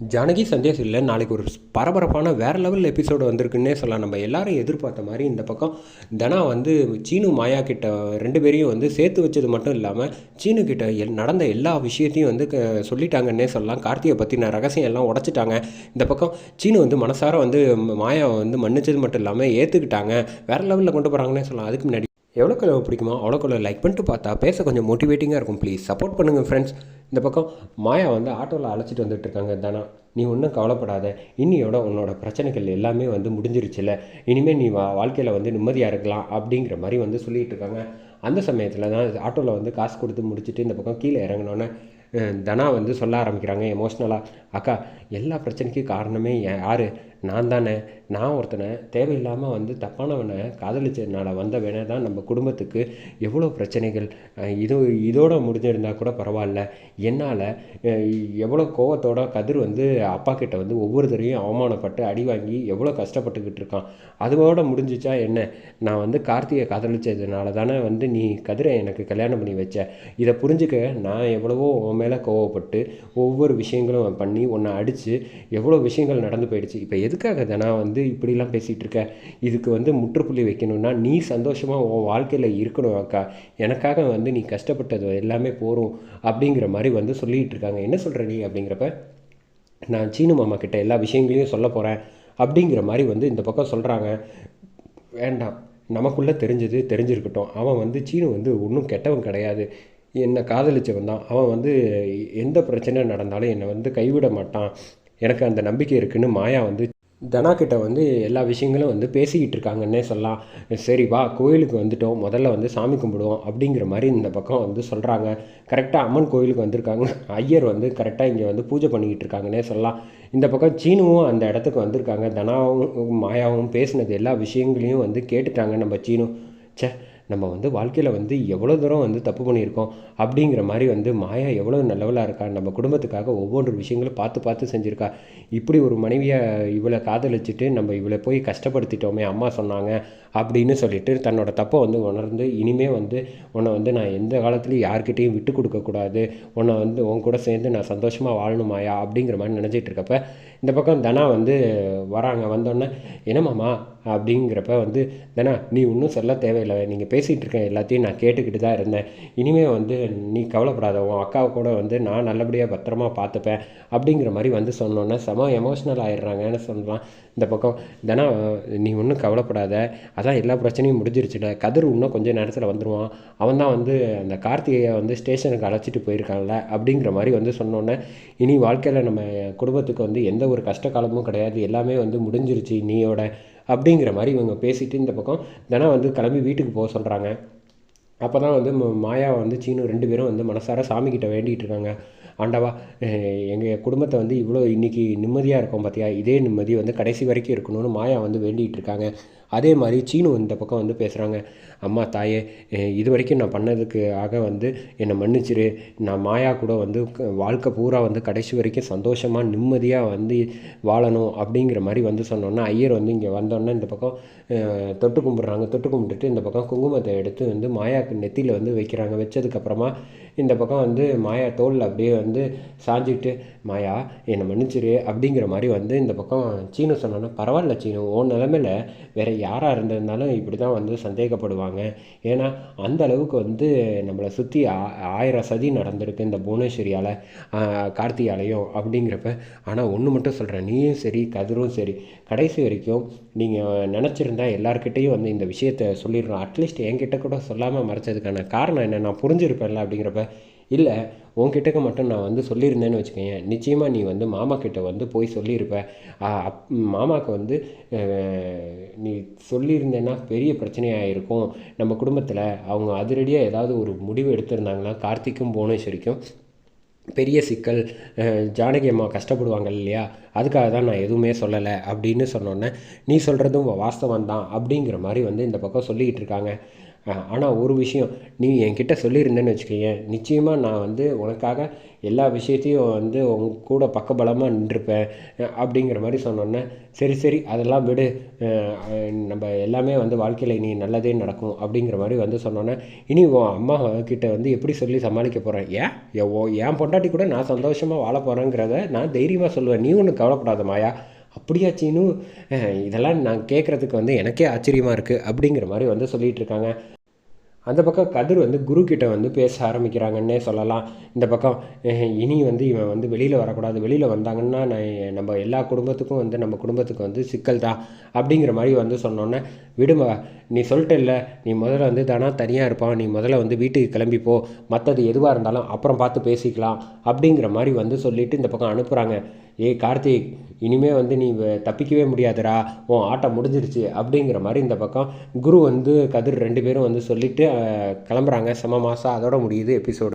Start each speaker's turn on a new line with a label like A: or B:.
A: ஜானகி சந்தியா இல்லை நாளைக்கு ஒரு பரபரப்பான வேறு லெவல் எபிசோடு வந்திருக்குன்னே சொல்லலாம். நம்ம எல்லாரும் எதிர்பார்த்த மாதிரி இந்த பக்கம் தனா வந்து சீனு மாயா கிட்ட ரெண்டு பேரையும் வந்து சேர்த்து வச்சது மட்டும் இல்லாமல் சீனு கிட்ட எல் நடந்த எல்லா விஷயத்தையும் வந்து க சொல்லிட்டாங்கன்னே சொல்லலாம். கார்த்தியை பற்றின ரகசியம் எல்லாம் உடச்சிட்டாங்க. இந்த பக்கம் சீனு வந்து மனசார வந்து மாயாவை வந்து மன்னிச்சது மட்டும் இல்லாமல் ஏற்றுக்கிட்டாங்க வேறு லெவலில் கொண்டு போகிறாங்கன்னே சொல்லலாம். அதுக்கு முன்னாடி எவ்வளோக்கு எவ்வளோ பிடிக்குமோ? அவ்வளோக்கு லைக் பண்ணிட்டு பார்த்தா பேச கொஞ்சம் மோட்டிவேட்டிங்காக இருக்கும் ப்ளீஸ் சப்போர்ட் பண்ணுங்கள் ஃப்ரெண்ட்ஸ் இந்த பக்கம் மாயா வந்து ஆட்டோவில் அழைச்சிட்டு வந்துட்டுருக்காங்க தானா. நீ ஒன்றும் கவலைப்படாத. இன்னியோட உன்னோட பிரச்சனைகள் எல்லாமே வந்து முடிஞ்சிருச்சுல. இனிமேல் நீ வா வாழ்க்கையில் வந்து நிம்மதியாக இருக்கலாம் அப்படிங்கிற மாதிரி வந்து சொல்லிகிட்டு இருக்காங்க. அந்த சமயத்தில் தான் ஆட்டோவில் வந்து காசு கொடுத்து முடிச்சுட்டு இந்த பக்கம் கீழே இறங்கினோன்னே தனா வந்து சொல்ல ஆரம்பிக்கிறாங்க எமோஷ்னலாக அக்கா எல்லா பிரச்சனைக்கும் காரணமே யார்? நான் தானே. நான் ஒருத்தனை தேவையில்லாமல் வந்து தப்பானவனை காதலிச்சதுனால வந்தவனே தான் நம்ம குடும்பத்துக்கு எவ்வளோ பிரச்சனைகள் இது இதோட முடிஞ்சிருந்தால் கூட பரவாயில்ல. என்னால் எவ்வளோ கோவத்தோட கதிர் வந்து அப்பா கிட்ட வந்து ஒவ்வொரு தரையும் அவமானப்பட்டு அடி வாங்கி எவ்வளோ கஷ்டப்பட்டுக்கிட்டு இருக்கான். அதுவோட முடிஞ்சிச்சா என்ன? நான் வந்து கார்த்திகை காதலிச்சதுனால தானே வந்து நீ கதிரை எனக்கு கல்யாணம் பண்ணி வச்ச. இதை புரிஞ்சுக்க நான் எவ்வளவோ உன் மேலே கோவப்பட்டு ஒவ்வொரு விஷயங்களும் பண்ணி உன்னை அடித்து எவ்வளோ விஷயங்கள் நடந்து போயிடுச்சு. இப்போ எதுக்காக நான் வந்து இப்படிலாம் பேசிகிட்டு இருக்க. இதுக்கு வந்து முற்றுப்புள்ளி வைக்கணும்னா நீ சந்தோஷமாக உன் வாழ்க்கையில் இருக்கணும் அக்கா. எனக்காக வந்து நீ கஷ்டப்பட்டது எல்லாமே போகும் அப்படிங்கிற மாதிரி வந்து சொல்லிகிட்டு இருக்காங்க. என்ன சொல்கிற நீ அப்படிங்கிறப்ப நான் சீனு மாமா கிட்ட எல்லா விஷயங்களையும் சொல்ல போகிறேன் அப்படிங்கிற மாதிரி வந்து இந்த பக்கம் சொல்கிறாங்க வேண்டாம். நமக்குள்ளே தெரிஞ்சது தெரிஞ்சிருக்கட்டும். அவன் வந்து சீனு வந்து ஒன்றும் கெட்டவன் கிடையாது. என்னை காதலிச்சவன் தான். அவன் வந்து எந்த பிரச்சனை நடந்தாலும் என்னை வந்து கைவிட மாட்டான். எனக்கு அந்த நம்பிக்கை இருக்குதுன்னு மாயா வந்து தனா கிட்ட வந்து எல்லா விஷயங்களும் வந்து பேசிக்கிட்டு இருக்காங்கன்னே சொல்லலாம். சரி வா கோயிலுக்கு வந்துட்டோம். முதல்ல வந்து சாமி கும்பிடுவோம் அப்படிங்கிற மாதிரி இந்த பக்கம் வந்து சொல்கிறாங்க கரெக்டாக அம்மன் கோயிலுக்கு வந்திருக்காங்க. ஐயர் வந்து கரெக்டாக இங்கே வந்து பூஜை பண்ணிக்கிட்டு இருக்காங்கன்னே சொல்லலாம். இந்த பக்கம் சீனுவும் அந்த இடத்துக்கு வந்திருக்காங்க. தனாவும் மாயாவும் பேசினது எல்லா விஷயங்களையும் வந்து கேட்டுட்டாங்க நம்ம சீனு. சே நம்ம வந்து வாழ்க்கையில் வந்து எவ்வளோ தூரம் வந்து தப்பு பண்ணியிருக்கோம் அப்படிங்கிற மாதிரி வந்து மாயா எவ்வளோ நல்லவளாக இருக்கா? நம்ம குடும்பத்துக்காக ஒவ்வொரு விஷயங்களும் பார்த்து பார்த்து செஞ்சுருக்கா? இப்படி ஒரு மனைவியை இவளை காதலிச்சுட்டு நம்ம இவளை போய் கஷ்டப்படுத்திட்டோமே அம்மா சொன்னாங்க அப்படின்னு சொல்லிட்டு தன்னோட தப்பை வந்து உணர்ந்து இனிமே வந்து உன்னை வந்து நான் எந்த காலத்துலையும் யார்கிட்டையும் விட்டு கொடுக்கக்கூடாது உன்னை வந்து உன் கூட சேர்ந்து நான் சந்தோஷமாக வாழணுமாயா அப்படிங்கிற மாதிரி நினச்சிட்டு இருக்கப்ப இந்த பக்கம் தனா வந்து வராங்க. வந்தோடனே என்னமாம்மா அப்படிங்கிறப்ப வந்து தனா நீ ஒன்றும் சொல்ல தேவையில்லை. நீங்கள் பேசிகிட்டு இருக்கேன் எல்லாத்தையும் நான் கேட்டுக்கிட்டு தான் இருந்தேன். இனிமேல் வந்து நீ கவலைப்படாத. உன் அக்காவை கூட வந்து நான் நல்லபடியாக பத்திரமா பார்த்துப்பேன். அப்படிங்கிற மாதிரி வந்து சொன்னோன்னே செம எமோஷ்னல் ஆயிடுறாங்கன்னு சொல்லலாம். இந்த பக்கம் தனா நீ ஒன்றும் கவலைப்படாத. அதான் எல்லா பிரச்சனையும் முடிஞ்சிருச்சுல. கதிர் இன்னும் கொஞ்சம் நேரத்தில் வந்துடுவான் அவன் தான் வந்து அந்த கார்த்திகையை வந்து ஸ்டேஷனுக்கு அழைச்சிட்டு போயிருக்கான்ல. அப்படிங்கிற மாதிரி வந்து சொன்னோன்னே இனி வாழ்க்கையில் நம்ம குடும்பத்துக்கு வந்து எந்த ஒரு கஷ்ட காலமும் கிடையாது. எல்லாமே வந்து முடிஞ்சிருச்சு. நீயோட அப்படிங்கிற மாதிரி இவங்க பேசிட்டு இந்த பக்கம் தினம் வந்து கிளம்பி வீட்டுக்கு போக சொல்கிறாங்க அப்போ தான் வந்து மாயா வந்து சீனு ரெண்டு பேரும் வந்து மனசார சாமிக்கிட்ட வேண்டிகிட்டு இருக்காங்க. ஆண்டவா எங்கள் குடும்பத்தை வந்து இவ்வளோ இன்றைக்கி நிம்மதியாக இருக்கும் பார்த்தியா இதே நிம்மதி வந்து கடைசி வரைக்கும் இருக்கணும்னு மாயா வந்து வேண்டிகிட்டு இருக்காங்க. அதே மாதிரி சீனு இந்த பக்கம் வந்து பேசுகிறாங்க அம்மா தாயே இது வரைக்கும் நான் பண்ணதுக்கு ஆக வந்து என்னை மன்னிச்சிரு. நான் மாயா கூட வந்து வாழ்க்கை பூரா வந்து கடைசி வரைக்கும் சந்தோஷமாக நிம்மதியாக வந்து வாழணும் அப்படிங்கிற மாதிரி வந்து சொன்னோன்னா ஐயர் வந்து இங்கே வந்தோன்னே இந்த பக்கம் தொட்டு கும்பிட்றாங்க. தொட்டு கும்பிட்டுட்டு இந்த பக்கம் குங்குமத்தை எடுத்து வந்து மாயாக்கு நெத்தியில் வந்து வைக்கிறாங்க. வச்சதுக்கப்புறமா இந்த பக்கம் வந்து மாயா தோல் அப்படியே வந்து சாஞ்சிக்கிட்டு மாயா என்னை மன்னிச்சிரு அப்படிங்கிற மாதிரி வந்து இந்த பக்கம் சீனு சொன்னோன்னா பரவாயில்ல சீனு உன் நிலமையில் வேறு யாராக இருந்திருந்தாலும் இப்படி தான் வந்து சந்தேகப்படுவாங்க. ஏன்னா அந்த அளவுக்கு வந்து நம்மளை சுற்றி ஆயிரம் சதி நடந்திருக்கு இந்த புவனேஸ்வரியால் கார்த்தியாலையும் அப்படிங்கிறப்ப ஆனால் ஒன்று மட்டும் சொல்கிறேன் நீயும் சரி கதிரும் சரி கடைசி வரைக்கும் நீங்கள் நினச்சிருந்தா எல்லாருக்கிட்டேயும் வந்து இந்த விஷயத்த சொல்லிடுறோம் அட்லீஸ்ட் என்கிட்ட கூட சொல்லாமல் மறைச்சதுக்கான காரணம் என்ன? நான் புரிஞ்சிருப்பேன்ல அப்படிங்கிறப்ப இல்லை உன்கிட்டக்க மட்டும் நான் வந்து சொல்லியிருந்தேன்னு வச்சுக்கோங்க நிச்சயமாக நீ வந்து மாமா கிட்ட வந்து போய் சொல்லியிருப்ப. அப் மாமாவுக்கு வந்து நீ சொல்லியிருந்தேன்னா பெரிய பிரச்சனையாக இருக்கும் நம்ம குடும்பத்தில் அவங்க அதிரடியாக ஏதாவது ஒரு முடிவு எடுத்திருந்தாங்கன்னா கார்த்திக்கும் புவனேஸ்வரிக்கும் பெரிய சிக்கல். ஜானகி அம்மா கஷ்டப்படுவாங்க இல்லையா? அதுக்காக தான் நான் எதுவுமே சொல்லலை அப்படின்னு சொன்னோன்னே நீ சொல்கிறதும் வாஸ்தவம் தான் அப்படிங்கிற மாதிரி வந்து இந்த பக்கம் சொல்லிக்கிட்டு இருக்காங்க. ஆனால் ஒரு விஷயம் நீ என்கிட்ட சொல்லியிருந்தேன்னு வச்சுக்கோயேன் நிச்சயமாக நான் வந்து உனக்காக எல்லா விஷயத்தையும் வந்து உன் கூட பக்கபலமாக நின்றுப்பேன் அப்படிங்கிற மாதிரி சொன்னோன்னே சரி சரி அதெல்லாம் விடு நம்ம எல்லாமே வந்து வாழ்க்கையில் இனி நல்லதே நடக்கும் அப்படிங்கிற மாதிரி வந்து சொன்னோன்னே இனி உன் அம்மா கிட்ட வந்து எப்படி சொல்லி சமாளிக்க போகிறேன் ஏன் என் ஓ- என் பொண்டாட்டி கூட நான் சந்தோஷமாக வாழ போகிறேங்கிறத நான் தைரியமாக சொல்லுவேன் நீ ஒன்றும் கவலைப்படாத மாயா அப்படியா சீனு இதெல்லாம் நான் கேட்குறதுக்கு வந்து எனக்கே ஆச்சரியமாக இருக்குது அப்படிங்கிற மாதிரி வந்து சொல்லிகிட்டு இருக்காங்க. அந்த பக்கம் கதிர் வந்து குரு கிட்ட வந்து பேச ஆரம்பிக்கிறாங்கன்னே சொல்லலாம். இந்த பக்கம் இனி வந்து இவன் வந்து வெளியில் வரக்கூடாது. வெளியில் வந்தாங்கன்னா நான் நம்ம எல்லா குடும்பத்துக்கும் வந்து நம்ம குடும்பத்துக்கு வந்து சிக்கல் தான் அப்படிங்கிற மாதிரி வந்து சொன்னோன்னே விடுமா நீ சொல்லிட்டல்ல நீ முதல்ல வந்து தானா தனியாக இருப்பான். நீ முதல்ல வந்து வீட்டுக்கு கிளம்பி போ. மற்றது எதுவாக இருந்தாலும் அப்புறம் பார்த்து பேசிக்கலாம் அப்படிங்கிற மாதிரி வந்து சொல்லிட்டு இந்த பக்கம் அனுப்புகிறாங்க ஏய் கார்த்திக் இனிமே வந்து நீ தப்பிக்கவே முடியாதுடா. உன் ஆட்டம் முடிஞ்சிருச்சு அப்படிங்கிற மாதிரி இந்த பக்கம் குரு வந்து கதிர் ரெண்டு பேரும் வந்து சொல்லிவிட்டு கிளம்புறாங்க. செம மாதம் அதோட முடியுது எபிசோடு